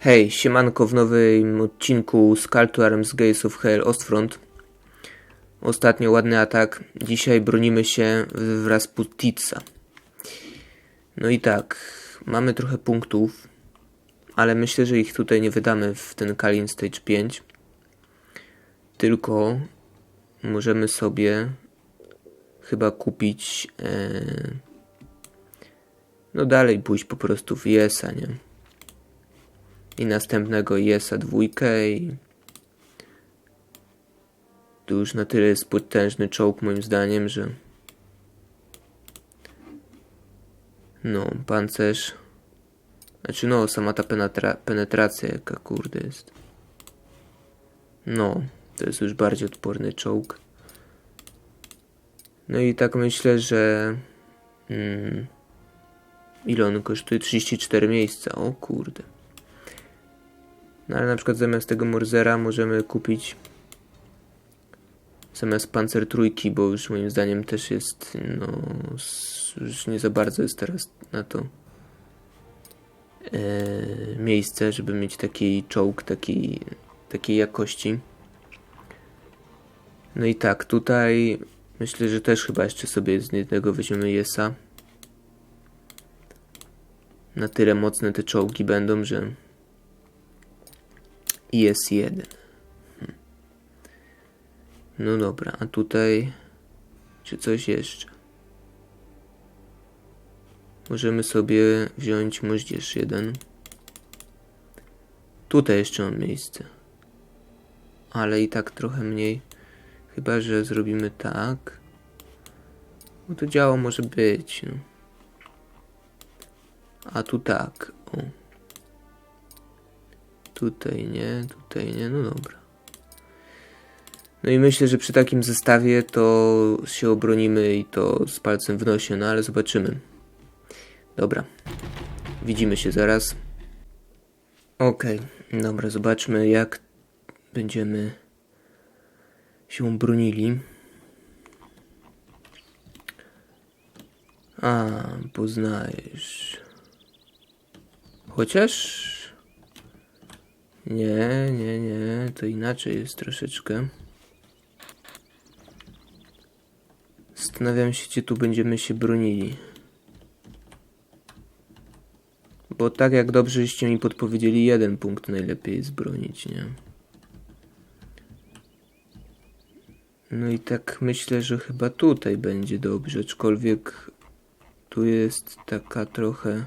Hej, siemanko w nowym odcinku z Call to Arms Gates of Hell Ostfront. Ostatnio ładny atak, dzisiaj bronimy się w Rasputitsa. No i tak, mamy trochę punktów, ale myślę, że ich tutaj nie wydamy w ten Kalin Stage 5. Tylko możemy sobie chyba kupić e, no dalej pójść po prostu w Yesa, nie? I następnego Yesa dwójkę i to już na tyle jest potężny czołg moim zdaniem, że no, pancerz znaczy no, sama ta penetra penetracja jaka kurde jest. No, to jest już bardziej odporny czołg. No i tak myślę, że mm, ile on kosztuje? 34 miejsca, o kurde no ale na przykład zamiast tego Morzera możemy kupić zamiast Panzer trójki, bo już moim zdaniem też jest, no, już nie za bardzo jest teraz na to e, miejsce, żeby mieć taki czołg takiej, takiej jakości. No i tak, tutaj myślę, że też chyba jeszcze sobie z jednego weźmiemy Yesa. Na tyle mocne te czołgi będą, że i jest jeden. Hm. No dobra, a tutaj czy coś jeszcze? Możemy sobie wziąć moździerz jeden. Tutaj jeszcze mam miejsce. Ale i tak trochę mniej. Chyba, że zrobimy tak. No to działo może być. No. A tu tak. O. Tutaj nie, tutaj nie, no dobra. No i myślę, że przy takim zestawie to się obronimy i to z palcem w nosie, no ale zobaczymy. Dobra. Widzimy się zaraz. Okej, okay. dobra, zobaczmy jak będziemy się bronili. A, poznajesz. Chociaż nie, nie, nie, to inaczej jest troszeczkę. Zastanawiam się, gdzie tu będziemy się bronili. Bo tak jak dobrze żeście mi podpowiedzieli, jeden punkt najlepiej jest bronić, nie? No i tak myślę, że chyba tutaj będzie dobrze, aczkolwiek tu jest taka trochę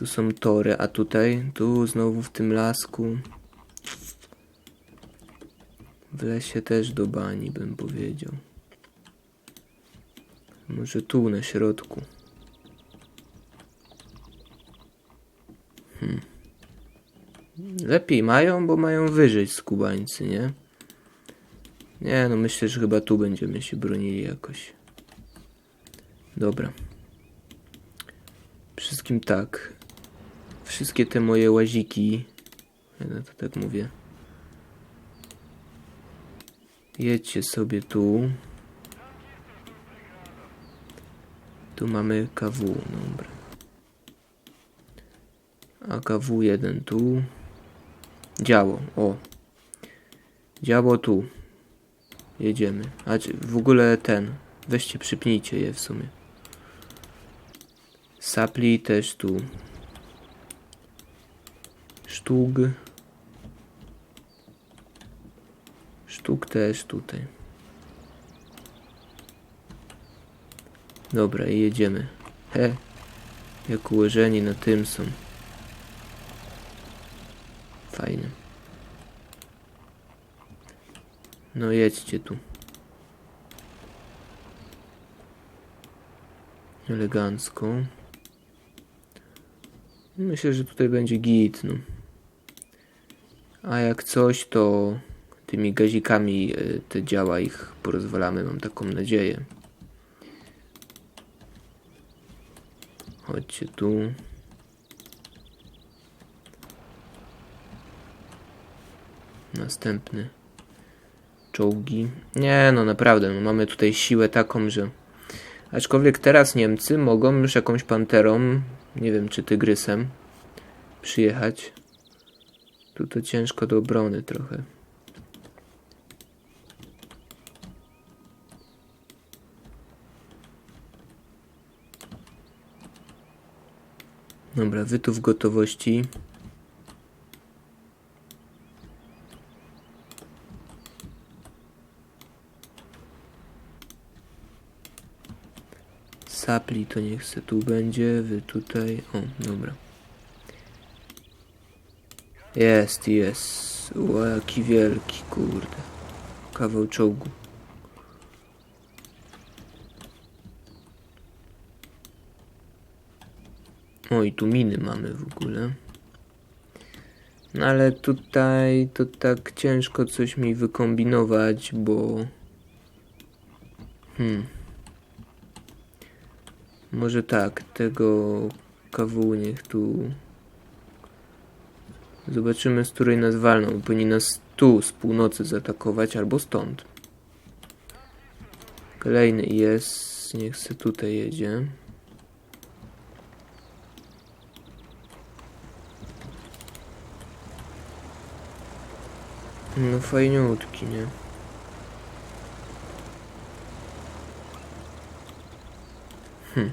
tu są tory, a tutaj, tu znowu w tym lasku. W lesie też do bani bym powiedział. Może tu na środku. Hmm. Lepiej mają, bo mają wyżej skubańcy, nie? Nie, no myślę, że chyba tu będziemy się bronili jakoś. Dobra. Wszystkim tak wszystkie te moje łaziki, ja to tak mówię, jedźcie sobie tu. Tu mamy KW, dobra. A KW1 tu. Działo, o. Działo tu. Jedziemy. A w ogóle ten. Weźcie, przypnijcie je w sumie. Sapli też tu sztuk. Sztuk też tutaj. Dobra, i jedziemy. He, jak ułożeni na tym są. Fajne. No jedźcie tu. Elegancko. Myślę, że tutaj będzie git, no. A jak coś, to tymi gazikami e, te działa ich porozwalamy, mam taką nadzieję. Chodźcie tu. Następny. Czołgi. Nie, no naprawdę, no mamy tutaj siłę taką, że... Aczkolwiek teraz Niemcy mogą już jakąś panterą, nie wiem czy tygrysem, przyjechać. Tu to ciężko do obrony trochę. Dobra, wy tu w gotowości. Sapli to niech se tu będzie, wy tutaj. O, dobra. Jest, jest. O, jaki wielki, kurde. Kawał czołgu. O, i tu miny mamy w ogóle. No ale tutaj to tak ciężko coś mi wykombinować, bo... Hmm. Może tak, tego KW niech tu... Zobaczymy, z której nas walną. Powinni nas tu, z północy zaatakować, albo stąd. Kolejny jest, niech se tutaj jedzie. No fajniutki, nie? Hm.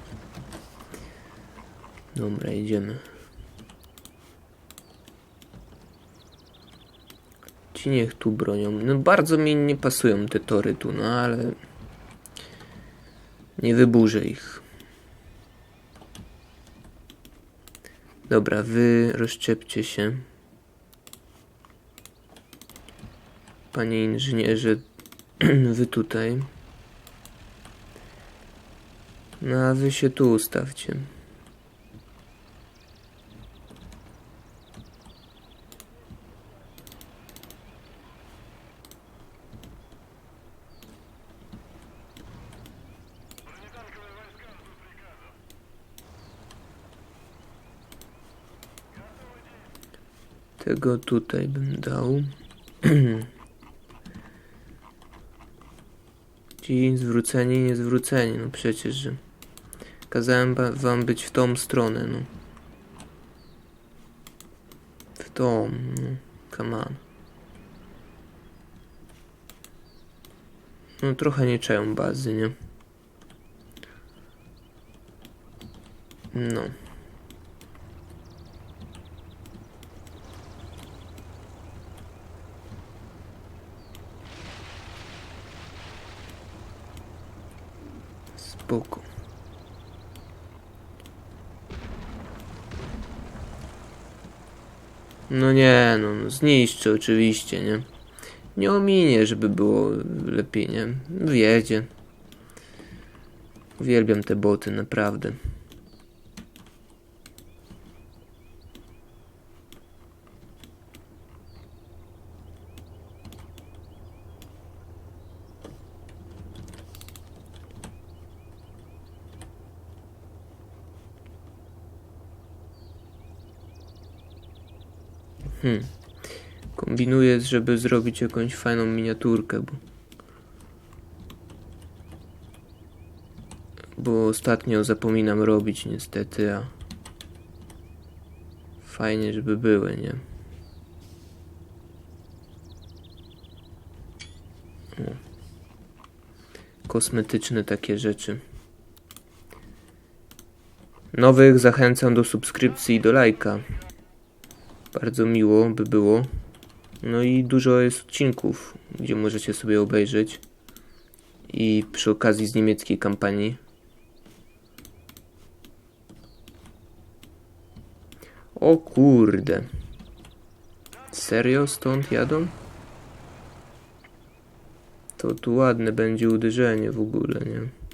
Dobra, idziemy. Ci niech tu bronią. No bardzo mi nie pasują te tory tu, no ale... Nie wyburzę ich. Dobra, wy rozszczepcie się. Panie inżynierze, wy tutaj. No a wy się tu ustawcie. Tego tutaj bym dał. Ci zwróceni, nie zwróceni, no przecież, że kazałem wam być w tą stronę, no. W tą, no. Come on. No trochę nie czają bazy, nie? No. No nie, no, no zniszczy oczywiście, nie? Nie ominie, żeby było lepiej, nie? Wiedzie. Uwielbiam te boty, naprawdę. Hmm. Kombinuję, żeby zrobić jakąś fajną miniaturkę, bo... Bo ostatnio zapominam robić niestety, a... Fajnie, żeby były, nie? O. Kosmetyczne takie rzeczy. Nowych zachęcam do subskrypcji i do lajka. Bardzo miło by było. No i dużo jest odcinków, gdzie możecie sobie obejrzeć. I przy okazji z niemieckiej kampanii. O kurde. Serio stąd jadą? To tu ładne będzie uderzenie w ogóle, nie?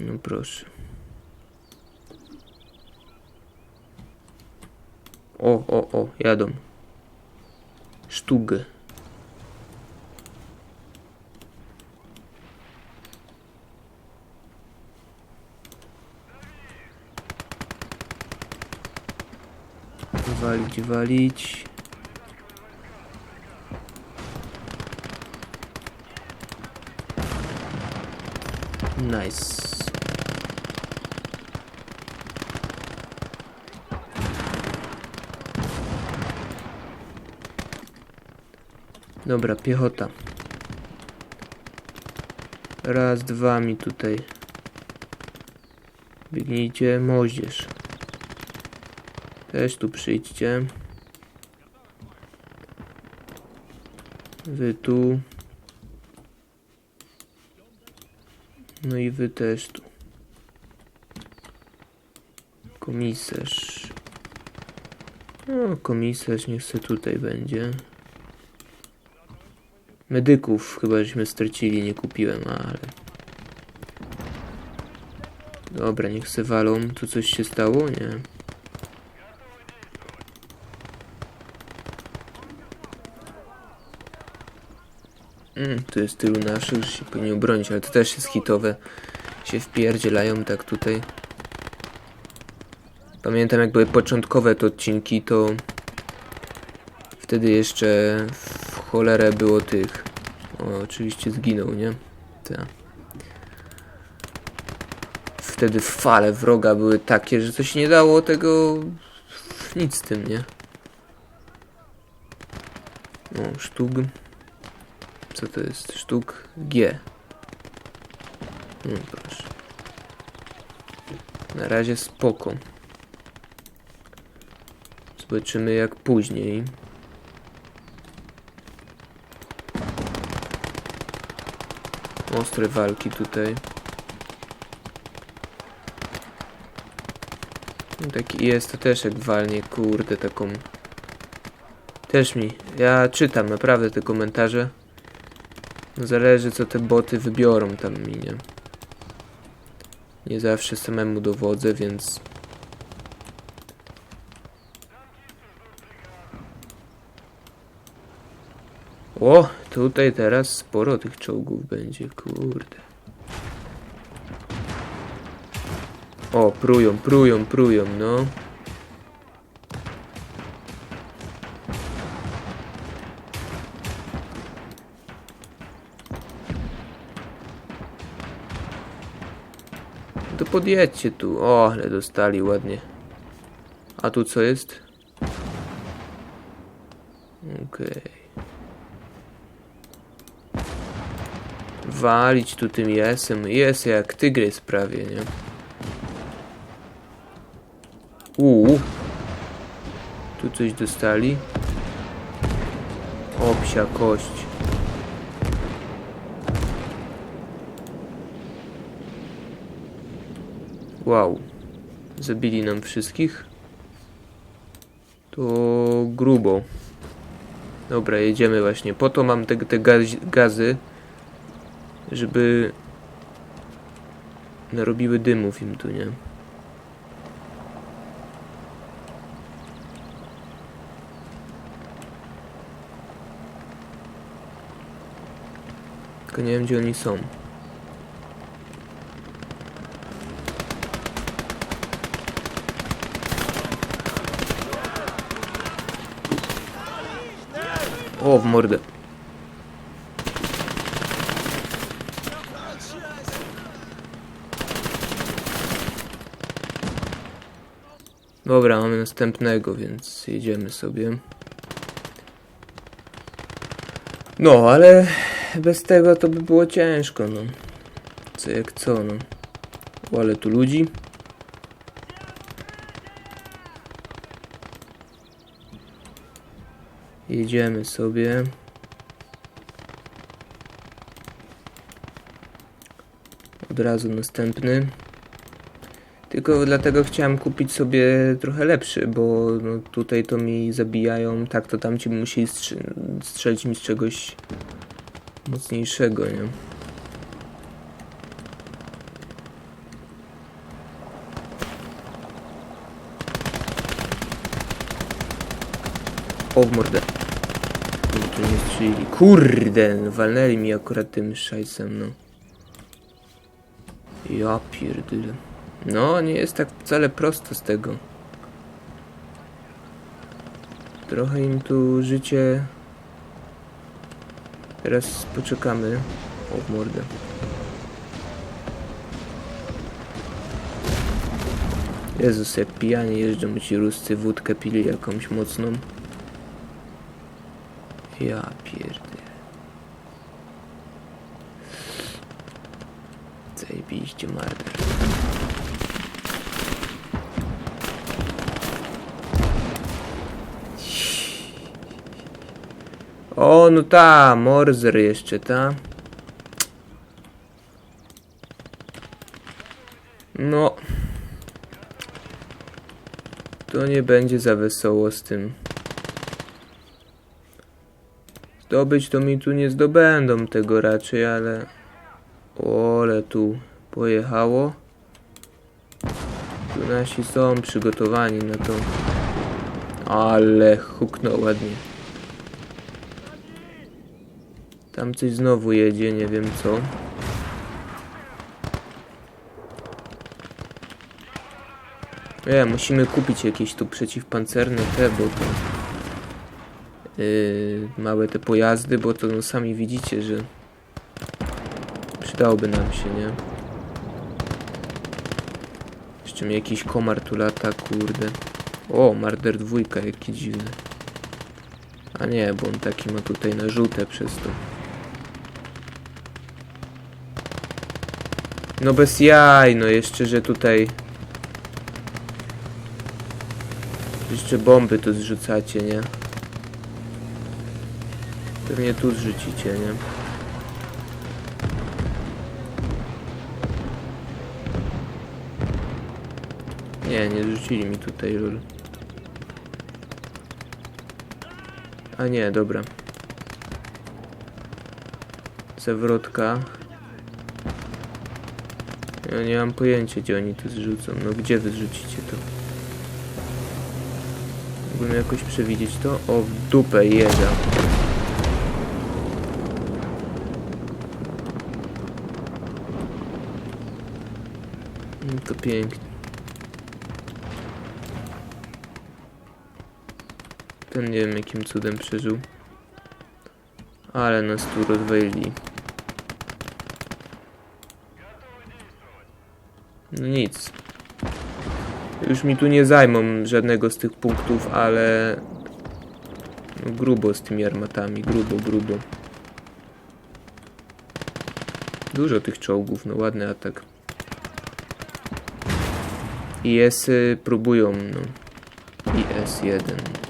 No proszę. O, o, o, jadą. Sztugę. Walić, walić. Nice. Dobra, piechota. Raz, dwa mi tutaj. Biegnijcie, moździerz. Też tu przyjdźcie. Wy tu. No i wy też tu. Komisarz. No, komisarz niech se tutaj będzie. Medyków chyba żeśmy stracili, nie kupiłem, ale... Dobra, niech se walą. Tu coś się stało? Nie. Mm, tu jest tylu naszych, że się powinien bronić, ale to też jest hitowe. Się wpierdzielają tak tutaj. Pamiętam jak były początkowe te odcinki, to wtedy jeszcze w cholerę było tych. O, oczywiście zginął, nie? Tak. Wtedy fale wroga były takie, że coś nie dało tego nic z tym, nie? O, sztug. Co to jest? Sztuk G. No proszę. Na razie spoko. Zobaczymy jak później. Ostre walki tutaj. No Taki jest to też jak walnie, kurde, taką... Też mi. Ja czytam naprawdę te komentarze. No zależy co te boty wybiorą tam mi, nie? Nie zawsze samemu dowodzę, więc... O, tutaj teraz sporo tych czołgów będzie, kurde. O, prują, prują, prują, no. To podjedźcie tu. O, ale dostali ładnie. A tu co jest? Okej. Walić tu tym jesem. Jest jak tygrys prawie, nie? Uuu. Tu coś dostali. O, psia kość. Wow. Zabili nam wszystkich. To grubo. Dobra, jedziemy właśnie. Po to mam te, te gaz, gazy, żeby narobiły dymów im tu, nie? Tylko nie wiem, gdzie oni są. O, w mordę. Dobra, mamy następnego, więc jedziemy sobie. No, ale bez tego to by było ciężko, no. Co jak co, no. O, ale tu ludzi. Jedziemy sobie. Od razu następny. Tylko dlatego chciałem kupić sobie trochę lepszy, bo no, tutaj to mi zabijają. Tak, to tam ci musieli strz- strzelić mi z czegoś mocniejszego, nie? O, w mordę. Tu nie strzelili. Kurde, walnęli mi akurat tym szajsem, no. Ja pierdolę. No, nie jest tak wcale prosto z tego. Trochę im tu życie... Teraz poczekamy. O mordę. Jezus, jak pijani jeżdżą ci ruscy, wódkę pili jakąś mocną. Ja pierdę. Zajebiście marder. O, no ta, Morzer jeszcze, ta. No. To nie będzie za wesoło z tym. Zdobyć to mi tu nie zdobędą tego raczej, ale... Ole tu pojechało. Tu nasi są przygotowani na to. Ale huknął ładnie. Tam coś znowu jedzie, nie wiem co. E, musimy kupić jakieś tu przeciwpancerne te, bo to... Yy, małe te pojazdy, bo to no, sami widzicie, że przydałoby nam się, nie? Jeszcze mi jakiś komar tu lata, kurde. O, Marder dwójka, jaki dziwny. A nie, bo on taki ma tutaj na żółte przez to. No bez jaj, no jeszcze, że tutaj... Jeszcze bomby tu zrzucacie, nie? Pewnie tu zrzucicie, nie? Nie, nie zrzucili mi tutaj lul. A nie, dobra. Zawrotka. Ja nie mam pojęcia, gdzie oni to zrzucą. No gdzie wy zrzucicie to? Mógłbym jakoś przewidzieć to? O, w dupę jeża. No to pięknie. Ten nie wiem jakim cudem przeżył. Ale nas tu rozwalili. No nic. Już mi tu nie zajmą żadnego z tych punktów, ale... No grubo z tymi armatami, grubo, grubo. Dużo tych czołgów, no ładny atak. IS-y próbują, no. IS-1.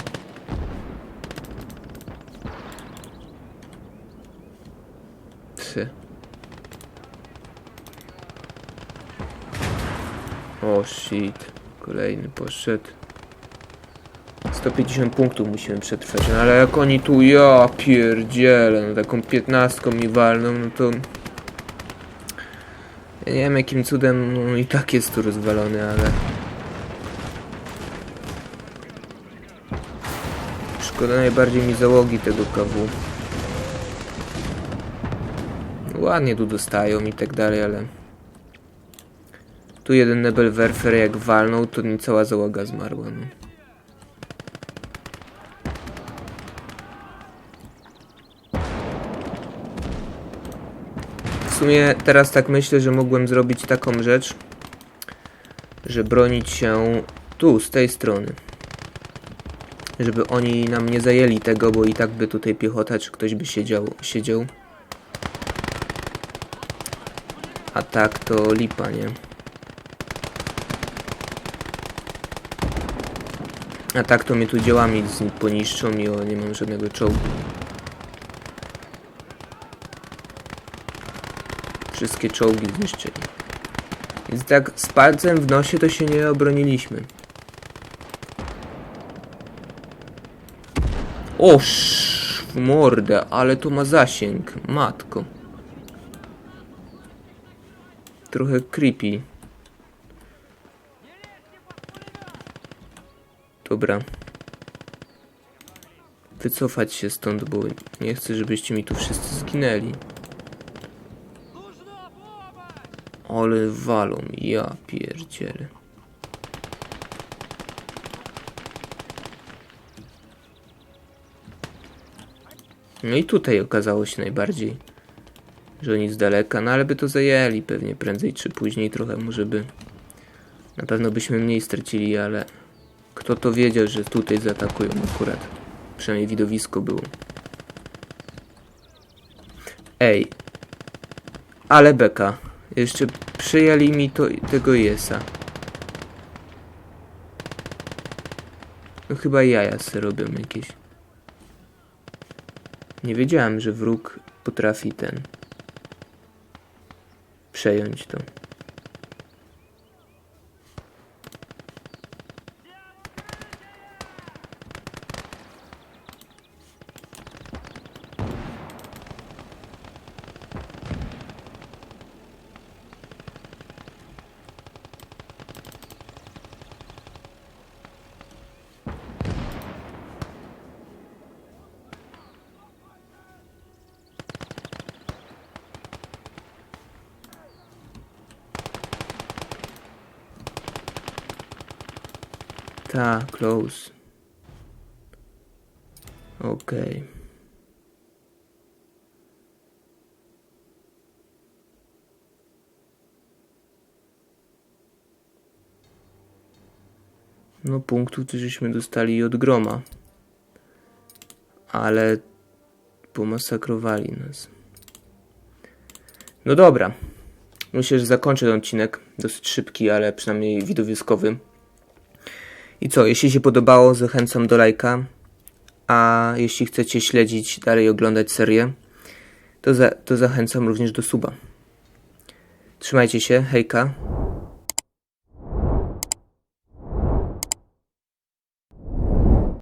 O shit. Kolejny poszedł. 150 punktów musimy przetrwać, no ale jak oni tu, ja pierdzielę, no taką piętnastką mi walną, no to... Ja nie wiem jakim cudem, no i tak jest tu rozwalony, ale... Szkoda najbardziej mi załogi tego KW. Ładnie tu dostają i tak dalej, ale... Tu jeden Nebelwerfer jak walnął, to mi cała załoga zmarła, no. W sumie teraz tak myślę, że mogłem zrobić taką rzecz, że bronić się tu, z tej strony. Żeby oni nam nie zajęli tego, bo i tak by tutaj piechota czy ktoś by siedział. siedział. A tak to lipa, nie? A tak to mnie tu działami z- poniszczą i o, nie mam żadnego czołgu. Wszystkie czołgi zniszczyli. Więc tak z palcem w nosie to się nie obroniliśmy. O, sz- w mordę, ale to ma zasięg. Matko. Trochę creepy. Dobra. Wycofać się stąd, bo nie chcę, żebyście mi tu wszyscy zginęli. Ale walą, ja pierdzielę. No i tutaj okazało się najbardziej, że oni z daleka, no ale by to zajęli pewnie prędzej czy później trochę może by Na pewno byśmy mniej stracili, ale kto to wiedział, że tutaj zaatakują akurat. Przynajmniej widowisko było. Ej. Ale beka. Jeszcze przyjęli mi to, tego Jesa. No chyba jaja se robią jakieś. Nie wiedziałem, że wróg potrafi ten przejąć to. Ta, close. Okej. No punktów to żeśmy dostali od groma. Ale pomasakrowali nas. No dobra. Myślę, że zakończę ten odcinek. Dosyć szybki, ale przynajmniej widowiskowy. I co, jeśli się podobało, zachęcam do lajka. A jeśli chcecie śledzić dalej oglądać serię, to, za, to zachęcam również do suba. Trzymajcie się, hejka.